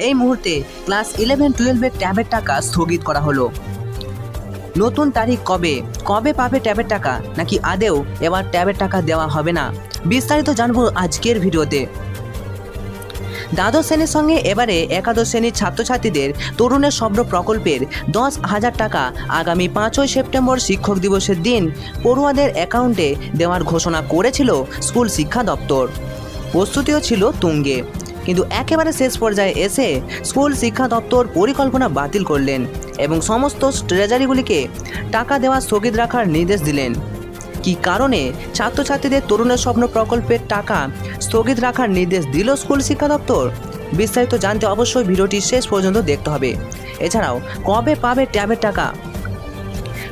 এই মুহূর্তে class eleven টুয়েলভের ট্যাবের টাকা স্থগিত করা হলো। নতুন তারিখ কবে? কবে পাবে ট্যাবের টাকা? নাকি আদেও এবার ট্যাবের টাকা দেওয়া হবে না? বিস্তারিত জানব আজকের ভিডিওতে। দ্বাদশ শ্রেণির সঙ্গে এবারে একাদশ শ্রেণির ছাত্রছাত্রীদের তরুণের স্বপ্ন প্রকল্পের দশ হাজার টাকা আগামী পাঁচই সেপ্টেম্বর শিক্ষক দিবসের দিন পড়ুয়াদের অ্যাকাউন্টে দেওয়ার ঘোষণা করেছিল স্কুল শিক্ষা দপ্তর। প্রস্তুতিও ছিল তুঙ্গে। কিন্তু একেবারে শেষ পর্যায়ে এসে স্কুল শিক্ষা দপ্তর পরিকল্পনা বাতিল করলেন এবং সমস্ত ট্রেজারিগুলিকে টাকা দেওয়া স্থগিত রাখার নির্দেশ দিলেন। কী কারণে ছাত্রছাত্রীদের তরুণের স্বপ্ন প্রকল্পের টাকা স্থগিত রাখার নির্দেশ দিল স্কুল শিক্ষা দপ্তর? বিস্তারিত জানতে অবশ্যই ভিডিওটি শেষ পর্যন্ত দেখতে হবে। এছাড়াও, কবে পাবে ট্যাবের টাকা?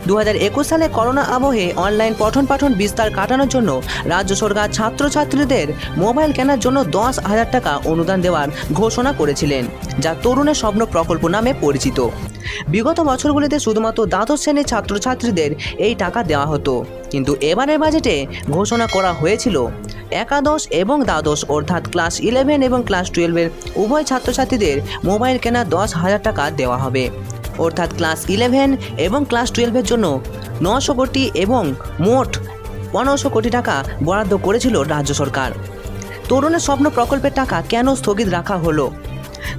দু হাজার একুশ সালে করোনা আবহে অনলাইন পঠন পাঠন বিস্তার কাটানোর জন্য রাজ্য সরকার ছাত্রছাত্রীদের মোবাইল কেনার জন্য দশ হাজার টাকা অনুদান দেওয়ার ঘোষণা করেছিলেন, যা তরুণের স্বপ্ন প্রকল্প নামে পরিচিত। বিগত বছরগুলিতে শুধুমাত্র দ্বাদশ শ্রেণির ছাত্রছাত্রীদের এই টাকা দেওয়া হতো। কিন্তু এবারের বাজেটে ঘোষণা করা হয়েছিল, একাদশ এবং দ্বাদশ অর্থাৎ ক্লাস ইলেভেন এবং ক্লাস টুয়েলভের উভয় ছাত্রছাত্রীদের মোবাইল কেনা দশ হাজার টাকা দেওয়া হবে। অর্থাৎ ক্লাস ইলেভেন এবং ক্লাস টুয়েলভের জন্য নশো কোটি এবং মোট পনেরোশো কোটি টাকা বরাদ্দ করেছিল রাজ্য সরকার। তরুণের স্বপ্ন প্রকল্পের টাকা কেন স্থগিত রাখা হলো?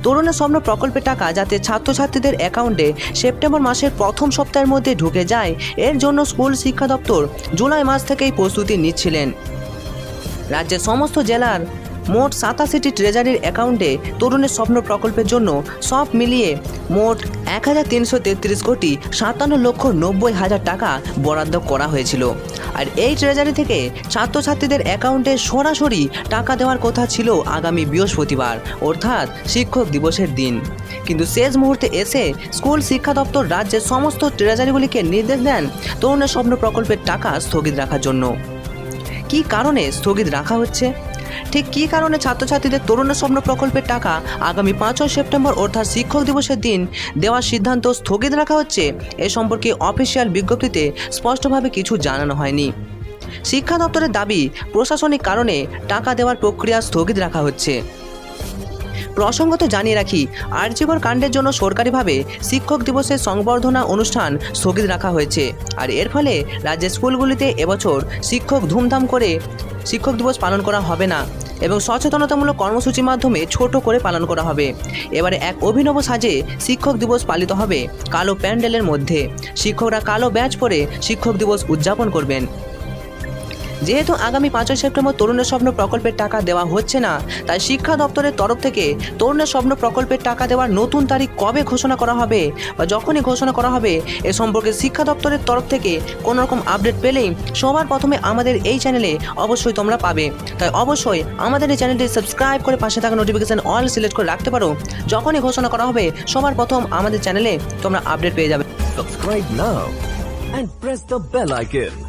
তরুণের স্বপ্ন প্রকল্পের টাকা যাতে ছাত্রছাত্রীদের অ্যাকাউন্টে সেপ্টেম্বর মাসের প্রথম সপ্তাহের মধ্যে ঢুকে যায়, এর জন্য স্কুল শিক্ষা দপ্তর জুলাই মাস থেকেই প্রস্তুতি নিচ্ছিলেন। রাজ্যের সমস্ত জেলার মোট সাতাশিটি ট্রেজারির অ্যাকাউন্টে তরুণের স্বপ্ন প্রকল্পের জন্য সব মিলিয়ে মোট এক হাজার তিনশো তেত্রিশ কোটি সাতান্ন লক্ষ নব্বই হাজার টাকা বরাদ্দ করা হয়েছিল। আর এই ট্রেজারি থেকে ছাত্রছাত্রীদের অ্যাকাউন্টে সরাসরি টাকা দেওয়ার কথা ছিল আগামী বৃহস্পতিবার, অর্থাৎ শিক্ষক দিবসের দিন। কিন্তু শেষ মুহূর্তে এসে স্কুল, শিক্ষা দপ্তর, রাজ্যের সমস্ত ট্রেজারিগুলিকে নির্দেশ দেন তরুণের স্বপ্ন প্রকল্পের টাকা স্থগিত রাখার জন্য। কী কারণে স্থগিত রাখা হচ্ছে? ঠিক কী কারণে ছাত্রছাত্রীদের তরুণ স্বপ্ন প্রকল্পের টাকা আগামী পাঁচই সেপ্টেম্বর অর্থাৎ শিক্ষক দিবসের দিন দেওয়ার সিদ্ধান্ত স্থগিত রাখা হচ্ছে, এ সম্পর্কে অফিসিয়াল বিজ্ঞপ্তিতে স্পষ্টভাবে কিছু জানানো হয়নি। শিক্ষা দপ্তরের দাবি, প্রশাসনিক কারণে টাকা দেওয়ার প্রক্রিয়া স্থগিত রাখা হচ্ছে। প্রসঙ্গত জানিয়ে রাখি আর্যিকর কাণ্ডের জন্য সরকারিভাবে শিক্ষক দিবসের সংবর্ধনা অনুষ্ঠান স্থগিত রাখা হয়েছে। আর এর ফলে রাজ্যের স্কুলগুলিতে এবছর শিক্ষক ধুমধাম করে শিক্ষক দিবস পালন করা হবে না এবং সচেতনতামূলক কর্মসূচির মাধ্যমে ছোট করে পালন করা হবে। এবারে এক অভিনব সাজে শিক্ষক দিবস পালিত হবে কালো প্যান্ডেলের মধ্যে। শিক্ষকরা কালো ব্যাচ পরে শিক্ষক দিবস উদযাপন করবেন। যেহেতু আগামী পাঁচই সেপ্টেম্বর তরুণের স্বপ্ন প্রকল্পের টাকা দেওয়া হচ্ছে না, তাই শিক্ষা দপ্তরের তরফ থেকে তরুণের স্বপ্ন প্রকল্পের টাকা দেওয়ার নতুন তারিখ কবে ঘোষণা করা হবে বা যখনই ঘোষণা করা হবে, এ সম্পর্কে শিক্ষা দপ্তরের তরফ থেকে কোনো রকম আপডেট পেলেই সবার প্রথমে আমাদের এই চ্যানেলে অবশ্যই তোমরা পাবে। তাই অবশ্যই আমাদের এই চ্যানেলটি সাবস্ক্রাইব করে পাশে থাকা নোটিফিকেশান অল সিলেক্ট করে রাখতে পারো। যখনই ঘোষণা করা হবে, সবার প্রথম আমাদের চ্যানেলে তোমরা আপডেট পেয়ে যাবে। Subscribe now and press the bell icon.